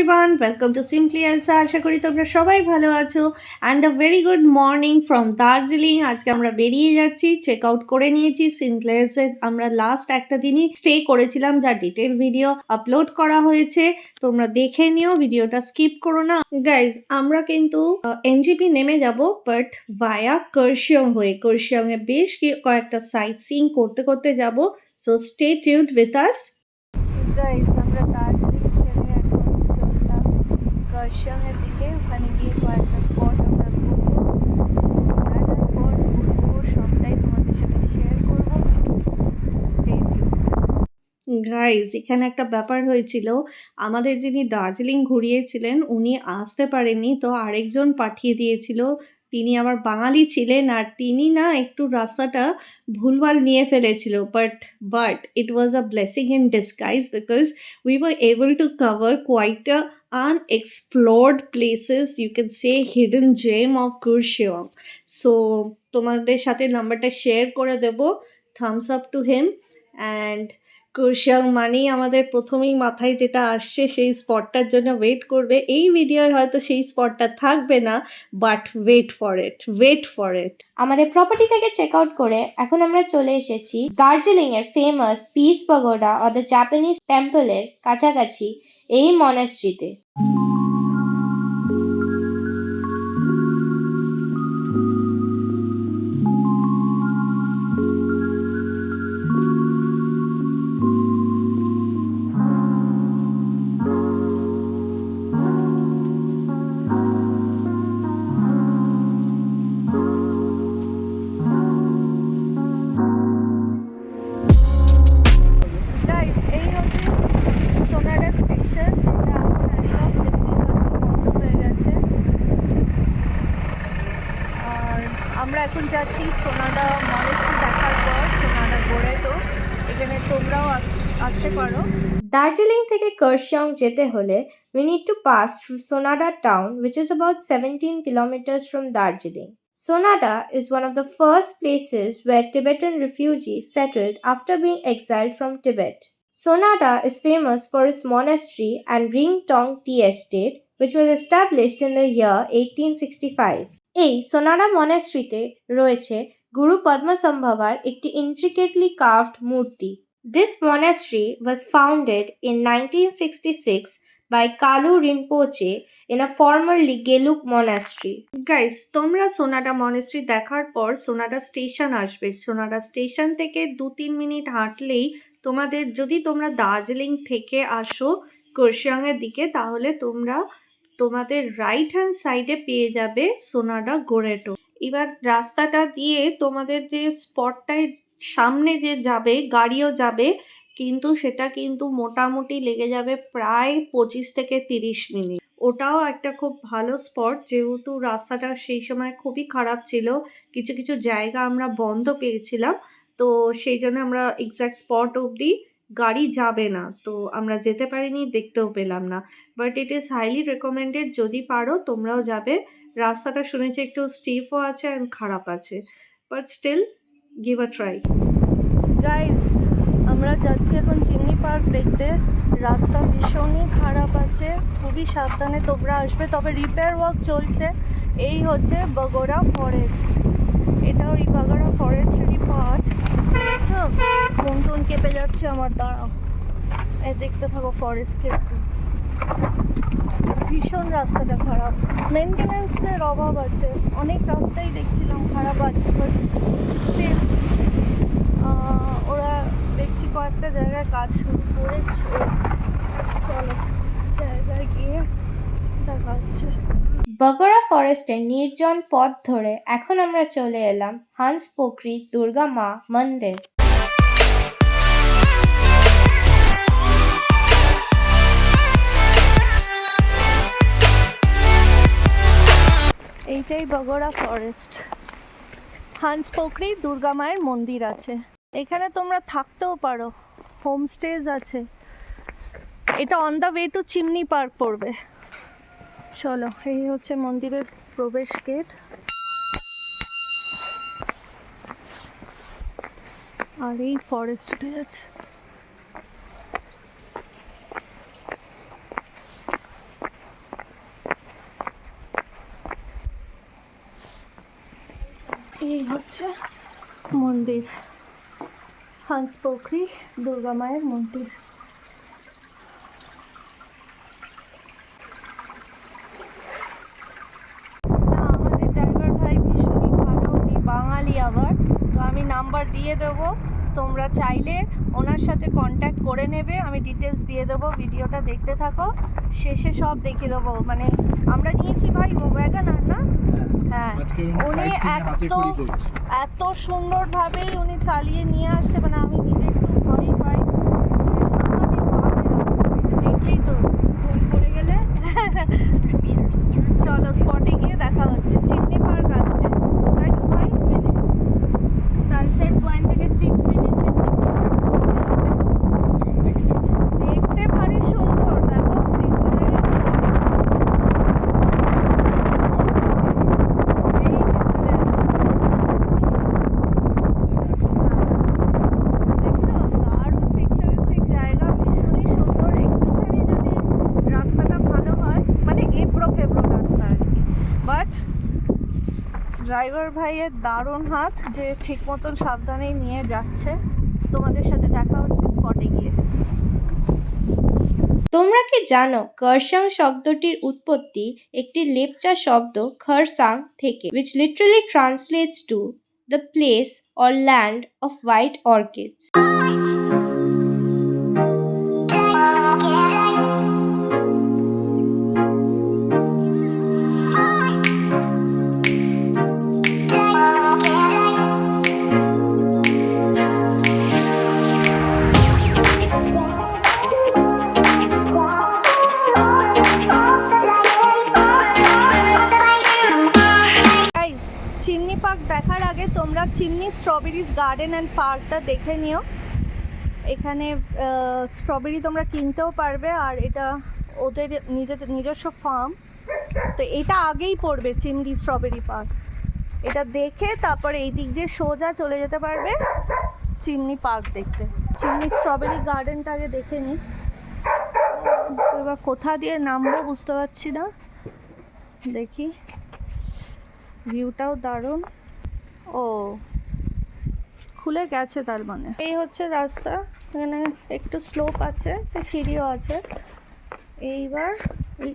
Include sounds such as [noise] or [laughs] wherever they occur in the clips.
Everyone welcome to simply Elsa আশা করি তোমরা সবাই ভালো আছো। And a very good morning from Darjeeling আজকে আমরা বেরিয়ে যাচ্ছি। চেক আউট করে নিয়েছি সিম্পলেসে আমরা লাস্ট একটা দিনই স্টে করেছিলাম, যার ডিটেল ভিডিও আপলোড করা হয়েছে। তোমরা দেখে নিও ভিডিওটা স্কিপ করো না। গাইজ আমরা কিন্তু এনজিপি নেমে যাব বাট ভায়া কার্শিয়ং হয়ে। কার্শিয়ং এ বেশ কয়েকটা সাইট সিইং করতে করতে যাব। সো স্টে টিউড উইথ আস গাইস আমরা দার্জিলিং ছেড়ে এখন চললাম কার্শিয়াংয়ের দিকে ওখানে গিয়ে কয়েকটা স্পট আমরা ঘুরবো যা যা স্পট ঘুরবো সবটাই তোমাদের সাথে শেয়ার করব স্টে গাইজ এখানে একটা ব্যাপার হয়েছিল। আমাদের যিনি দার্জিলিং ঘুরিয়েছিলেন, উনি আসতে পারেননি, তো আরেকজন পাঠিয়ে দিয়েছিল। তিনি আবার বাঙালি ছিলেন আর তিনি না একটু রাস্তাটা ভুলভাল নিয়ে ফেলেছিল। But but it was a blessing in disguise because we were able to cover quite a unexplored places, you can say hidden gem of Kurseong so তোমাদের সাথে নাম্বারটা শেয়ার করে দেব। Thumbs up to him and Kurseong মানেই আমাদের প্রথমেই মাথায় যেটা আসছে সেই স্পটটার জন্য ওয়েট করবে। এই ভিডিওয় হয়তো সেই স্পটটা থাকবে না but wait for it wait for it আমাদের প্রপার্টি থেকে চেক আউট করে এখন আমরা চলে এসেছি দার্জিলিং এর famous peace pagoda or the Japanese টেম্পলের কাছাকাছি, এই মনাস্ট্রিতে এখন যাচ্ছি সোনাডা মনেস্ট্রি দেখার পর সোনাডা গোড়েটো এখানে তোমরাও আস- আসতে পারো দার্জিলিং থেকে কার্শিয়ং যেতে হলে we need to pass through Sonada town which is about 17 kilometers from Darjeeling. Sonada is one of the first places where Tibetan refugees settled after being exiled from Tibet. Sonada is famous for its monastery and Ring Tong tea estate which was established in the year 1865. এই সোনাডা মনাস্ট্রিতে রয়েছে গুরু পদ্মসম্ভবার একটি intricately carved মূর্তি This monastery was founded in 1966 by Kalu Rinpoche in a formerly Gelug monastery. Guys তোমরা Sonada monastery দেখার পর Sonada station আসবে Sonada station থেকে দু তিন মিনিট হাঁটলেই তোমাদের, যদি তোমরা দার্জিলিং থেকে আসো কুরশিয়াংয়ের দিকে, তাহলে তোমরা তোমাদের রাইট হ্যান্ড সাইডে পেয়ে যাবে সোনাডা গোরেটো এবার রাস্তাটা দিয়ে তোমাদের যে স্পটটায় সামনে যে যাবে, গাড়িও যাবে, কিন্তু সেটা কিন্তু মোটামুটি লেগে যাবে প্রায় পঁচিশ থেকে তিরিশ মিনিট। ওটাও একটা খুব ভালো স্পট যেহেতু রাস্তাটা সেই সময় খুবই খারাপ ছিল, কিছু কিছু জায়গা আমরা বন্ধ পেয়েছিলাম, তো সেই জন্য আমরা এক্স্যাক্ট স্পট অবধি গাড়ি যাবে না। তো আমরা যেতে পারিনি, দেখতেও পেলাম না। But it is highly recommended যদি পারো, তোমরাও যাবে। রাস্তাটা শুনেছি একটু স্টিফও আছে অ্যান্ড খারাপ আছে। But still give a try guys আমরা যাচ্ছি এখন চিমনি পার্ক দেখতে। রাস্তা ভীষণই খারাপ আছে, খুবই সাবধানে তোমরা আসবে। তবে রিপেয়ার ওয়ার্ক চলছে। এই হচ্ছে বগোড়া ফরেস্ট এটা ওই বাগোড়া ফরেস্টেরই পার্ট ফোন টোন কেঁপে যাচ্ছে আমার, দাঁড়াও। এই দেখতে থাকো ফরেস্টকে একটু। ভীষণ রাস্তাটা খারাপ। মেনটেন্যান্সের অভাব আছে। অনেক রাস্তাই দেখছিলাম খারাপ আছে স্টিল ওরা দেখছি কয়েকটা জায়গায় কাজ শুরু করেছে। চলো, জায়গায় গিয়ে দেখা বগরা ফরেস্টের নির্জন পথ ধরে এখন আমরা চলে এলাম হান্স পোখরি দুর্গা মা মন্দির। এইটাই বগড়া ফরেস্ট হান্স পোখরি দুর্গা মায়ের মন্দির আছে। এখানে তোমরা থাকতেও পারো হোমস্টেজ আছে। এটা on the way to Chimney park পড়বে। চলো, এই হচ্ছে মন্দিরের প্রবেশ গেট আর এই ফরেস্ট উঠে যাচ্ছে এই হচ্ছে মন্দির। হাঁসপোখরি, দুর্গা মায়ের মন্দির। তোমরা চাইলে ওনার সাথে কন্ট্যাক্ট করে নেবে। আমি ডিটেলস দিয়ে দেবো ভিডিওটা দেখতে থাকো। শেষে সব দেখে দেবো। মানে আমরা নিয়েছি ভাই ও ওয়াগানার না? হ্যাঁ। উনি এত এত সুন্দরভাবেই উনি চালিয়ে নিয়ে আসছে। মানে আমি নিজে একটু ভয় পাই। মানে [laughs] চলো স্পটে গিয়ে দেখা হচ্ছে। চিমনি পার্ক আসছে তাই তো সিক্স মিনিটস সানসেট পয়েন্ট থেকে সিক্স মিনিটসে চিমনি পার্ক পৌঁছে যাবে দেখতে ভারী সুন্দর দেখো সেই সিনারি এই যে চলে এলো। দেখছ দারুণ পিকচারিস্টিক জায়গা ভীষণই সুন্দর একটুখানি যদি রাস্তাটা ভালো হয় মানে এবড়ো খেবড়ো রাস্তা আর কি বাট ড্রাইভার ভাইয়ের দারুণ হাত যে ঠিক মতন সাবধানেই নিয়ে যাচ্ছে তোমাদের সাথে দেখা হচ্ছে স্পটে গিয়ে তোমরা কি জানো কার্সাং শব্দটির উৎপত্তি একটি লেপচা শব্দ খরসাং থেকে which literally translates to the place or land of white orchids. দেখার আগে তোমরা চিমনি স্ট্রবেরিজ গার্ডেন অ্যান্ড পার্কটা দেখে নিও। এখানে স্ট্রবেরি তোমরা কিনতেও পারবে আর এটা ওদের নিজেদের নিজস্ব ফার্ম তো এটা আগেই পড়বে চিমনি স্ট্রবেরি পার্ক এটা দেখে তারপরে এই দিক দিয়ে সোজা চলে যেতে পারবে চিমনি পার্ক দেখতে। চিমনি স্ট্রবেরি গার্ডেনটা আগে দেখে নিই। এবার কোথা দিয়ে নামবো বুঝতে পারছি না। দেখি। ভিউটাও দারুণ। ও। খুলে গেছে তার মানে। এই হচ্ছে রাস্তা, এখানে একটু স্লোপ আছে সিঁড়িও আছে। এইবার এই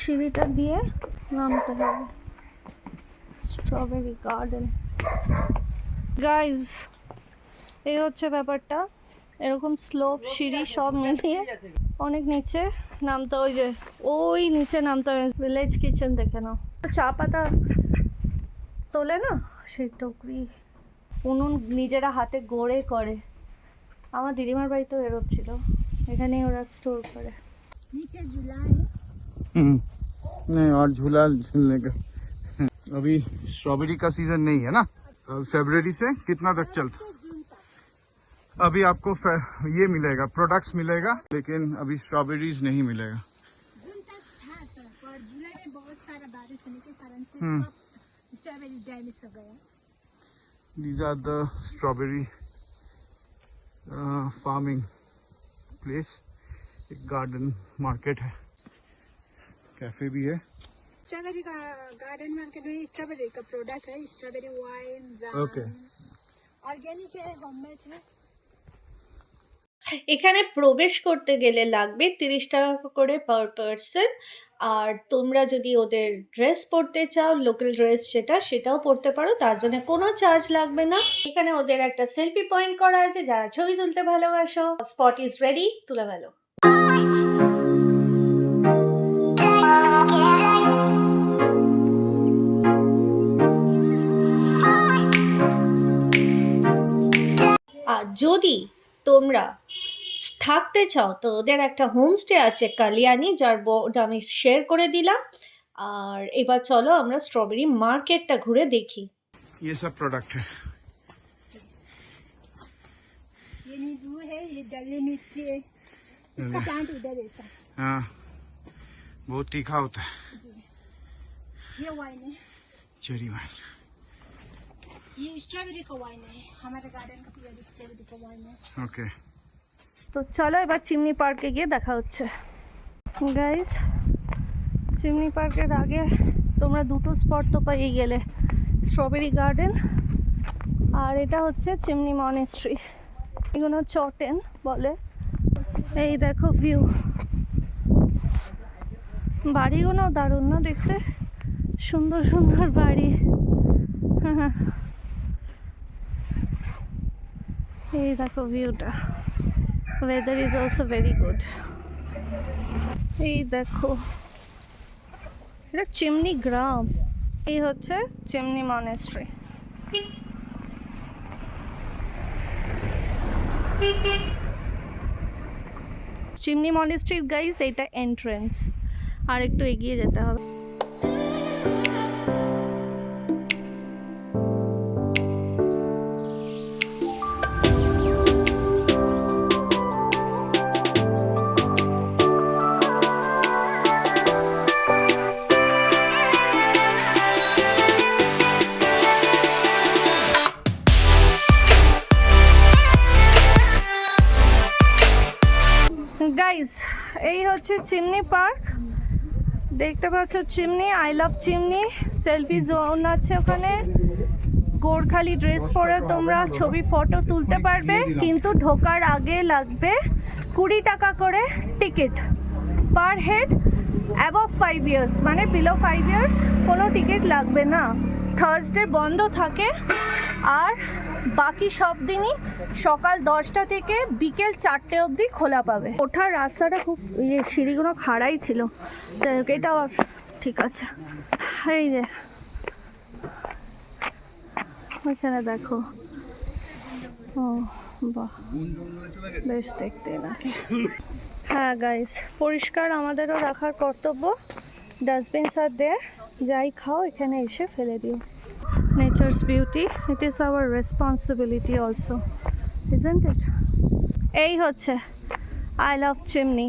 সিঁড়িটা দিয়ে নামতে হবে। স্ট্রবেরি গার্ডেন গাইজ এই হচ্ছে ব্যাপারটা। এরকম স্লোপ সিঁড়ি সব মিলিয়ে অনেক নিচে নামতে ওই যে, ওই নিচে নামতে হবে। ভিলেজ কিচেন দেখে নাও। চা পাতা তোলে না? সেই টুকরি উনুন নিজেরা হাতে গড়ে করে আমার দিদিমার বাড়িতেও এরোচ্ছিল এখানেই ওরা স্টোর করে हम्म, नहीं और झूला झूलने का अभी स्ट्रॉबेरी का सीजन नहीं है ना फेब्रवरी से कितना तक चलता अभी आपको फे- ये मिलेगा प्रोडक्ट्स मिलेगा लेकिन अभी स्ट्रॉबेरीज नहीं मिलेगा जून तक था सर पर जुलाई में बहुत सारा बारिश होने के कारण से हम्म। सब स्ट्रॉबेरी डैमेज हो गया these are the strawberry farming place एक गार्डन मार्केट है कैफे भी है स्ट्रॉबेरी का गार्डन मार्केट में स्ट्रॉबेरी का प्रोडक्ट है स्ट्रॉबेरी वाइन Okay. ऑर्गेनिक है होममेड है এখানে প্রবেশ করতে গেলে লাগবে তিরিশ টাকা করে পার পার্সন আর তোমরা যদি ওদের ড্রেস পরতে চাও লোকাল ড্রেস যেটা, সেটাও পরতে পারো, তার জন্য কোনো চার্জ লাগবে না। এখানে ওদের একটা সেলফি পয়েন্ট করা আছে, যারা ছবি তুলতে ভালোবাসো। স্পট ইজ রেডি তুলে ভালো আর যদি তোমরা থাকতে চাও তো ওদের একটা হোমস্টে আছে কালিয়ানি যার বোর্ড আমি শেয়ার করে দিলাম আর এবার চলো আমরা স্ট্রবেরি মার্কেটটা ঘুরে দেখি ये सब प्रोडक्ट है ये नींबू है ये डली मिर्ची है इसका प्लांट उधर है सर हाँ बहुत तीखा होता है ये वाइन है चेरी वाइन ये स्ट्रॉबेरी का वाइन है हमारे गार्डन का पूरा स्ट्रॉबेरी का वाइन है ओके তো চলো এবার চিমনি পার্কে গিয়ে দেখা হচ্ছে। গাইজ চিমনি পার্কের আগে তোমরা দুটো স্পট তো পেয়ে গেলে স্ট্রবেরি গার্ডেন আর এটা হচ্ছে চিমনি মনেস্ট্রি এগুলো চটেন বলে। এই দেখো ভিউ বাড়িগুলো দারুণ না দেখতে? সুন্দর সুন্দর বাড়ি। হ্যাঁ [laughs] এই দেখো ভিউটা weather is also very good এই দেখো, এটা চিমনি গ্রাম। এই হচ্ছে চিমনি মনেস্ট্রি চিমনি মনেস্ট্রির গাইস এটা এন্ট্রেন্স আর একটু এগিয়ে যেতে হবে। হচ্ছে চিমনি পার্ক। দেখতে পাচ্ছ Chimney I love Chimney. Selfie zone আছে ওখানে। গোরখালি ড্রেস পরে তোমরা ছবি ফটো তুলতে পারবে। কিন্তু ঢোকার আগে লাগবে কুড়ি টাকা করে ticket per head above five years মানে বিলো ফাইভ ইয়ার্স কোনো টিকিট লাগবে না। থার্সডে বন্ধ থাকে। আর বাকি সব দিনই সকাল দশটা থেকে বিকেল চারটে অবধি খোলা পাবে। ওঠার রাস্তাটা খুব ইয়ে সিঁড়িগুলো খাড়াই ছিল। এটা ঠিক আছে। এই যে, ওইখানে দেখো। ও, বাহ, বেশ দেখতে নাকি হ্যাঁ গাইস পরিষ্কার আমাদেরও রাখার কর্তব্য। ডাস্টবিন আর দেয় যাই খাও, এখানে এসে ফেলে দিও। Beauty it is our responsibility also isn't it এই হচ্ছে I love Chimney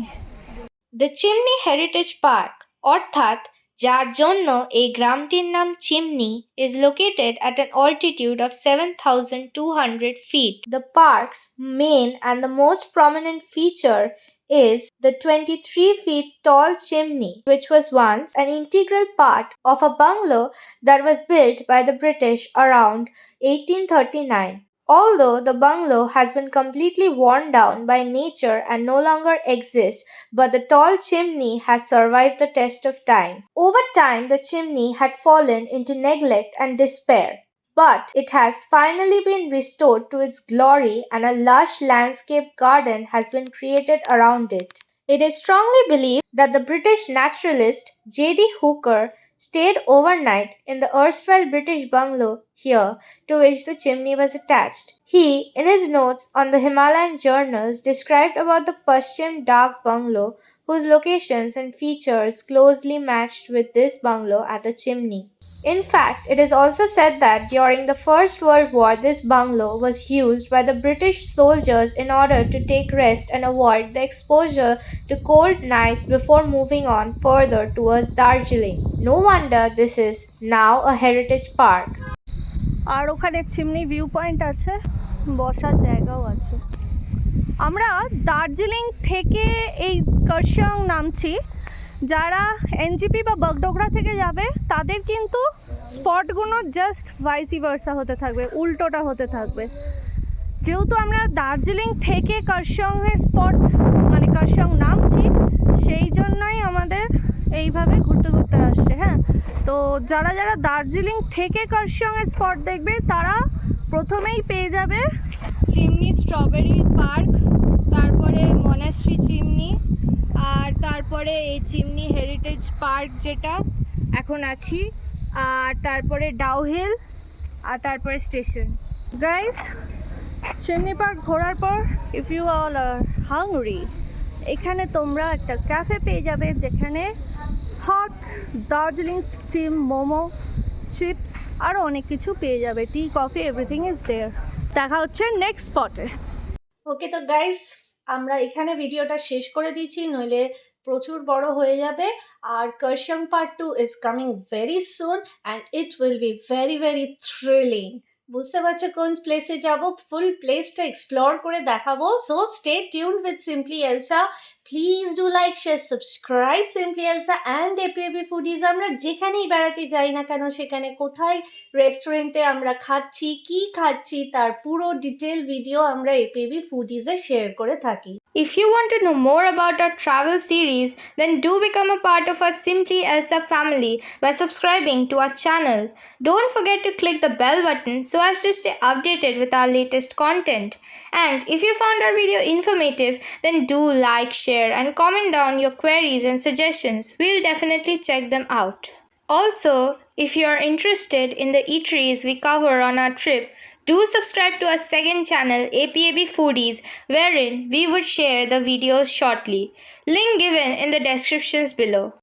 the Chimney heritage park অর্থাৎ যার জন্য এই গ্রামটির নাম Chimney is located at an altitude of 7,200 feet. The park's main and the most prominent feature is the 23 feet tall chimney, which was once an integral part of a bungalow that was built by the British around 1839. Although the bungalow has been completely worn down by nature and no longer exists, but the tall chimney has survived the test of time. Over time, the chimney had fallen into neglect and despair. But it has finally been restored to its glory and a lush landscape garden has been created around it. It is strongly believed that the British naturalist J.D. Hooker stayed overnight in the erstwhile British bungalow here to which the chimney was attached. He, in his notes on the Himalayan journals, described about the Paschim Dak bungalow whose locations and features closely matched with this bungalow at the chimney. In fact, it is also said that during the First World War, this bungalow was used by the British soldiers in order to take rest and avoid the exposure to cold nights before moving on further towards Darjeeling. No wonder this is now a heritage park. আর ওখানে chimney view point আছে বসার জায়গাও আছে আমরা দার্জিলিং থেকে এই কার্শিয়ং নামছি। যারা এনজিপি বা বগডোগরা থেকে যাবে, তাদের কিন্তু স্পটগুলো জাস্ট ভাইসি ভার্সা হতে থাকবে, উল্টোটা হতে থাকবে। যেহেতু আমরা দার্জিলিং থেকে কার্শিয়ংয়ের স্পট মানে কার্শিয়ং নামছি, সেই জন্যই আমাদের এইভাবে ঘুরতে ঘুরতে আসছে হ্যাঁ? তো যারা যারা দার্জিলিং থেকে কার্শিয়ংয়ের স্পট দেখবে, তারা প্রথমেই পেয়ে যাবে চিমনি, স্ট্রবেরি পার্ক, তারপরে মনাশ্রী চিমনি, আর তারপরে এই চিমনি হেরিটেজ পার্ক যেটা, এখন আছি। আর তারপরে ডাউহিল আর তারপরে স্টেশন। গাইস চিমনি পার্ক ঘোরার পর if you all are hungry এখানে তোমরা একটা ক্যাফে পেয়ে যাবে যেখানে hot Darjeeling steam momo chips আরও অনেক কিছু পেয়ে যাবে। Tea coffee everything is there দেখা হচ্ছে নেক্সট স্পটে ওকে তো গাইস আমরা এখানে ভিডিওটা শেষ করে দিচ্ছি নইলে প্রচুর বড় হয়ে যাবে। আর Kurseong part two is coming very soon and it will be very very thrilling বুঝতে পারছ কোন প্লেসে যাব? ফুল প্লেসটা এক্সপ্লোর করে দেখাবো। So stay tuned with simply Elsa please do like share subscribe simply Elsa and APAB foodies আমরা যেখানেই বেড়াতে যাই না কেন, সেখানে কোথায় রেস্টুরেন্টে আমরা খাচ্ছি, কি খাচ্ছি, তার পুরো ডিটেল ভিডিও আমরা এপিএবি ফুডিজে শেয়ার করে থাকি। If you want to know more about our travel series, then do become a part of our Simply Elsa family by subscribing to our channel. Don't forget to click the bell button so as to stay updated with our latest content. And if you found our video informative, then do like, share, and comment down your queries and suggestions. We'll definitely check them out. Also, if you are interested in the eateries we cover on our trip, do subscribe to our second channel, APAB Foodies, wherein we would share the videos shortly. Link given in the descriptions below.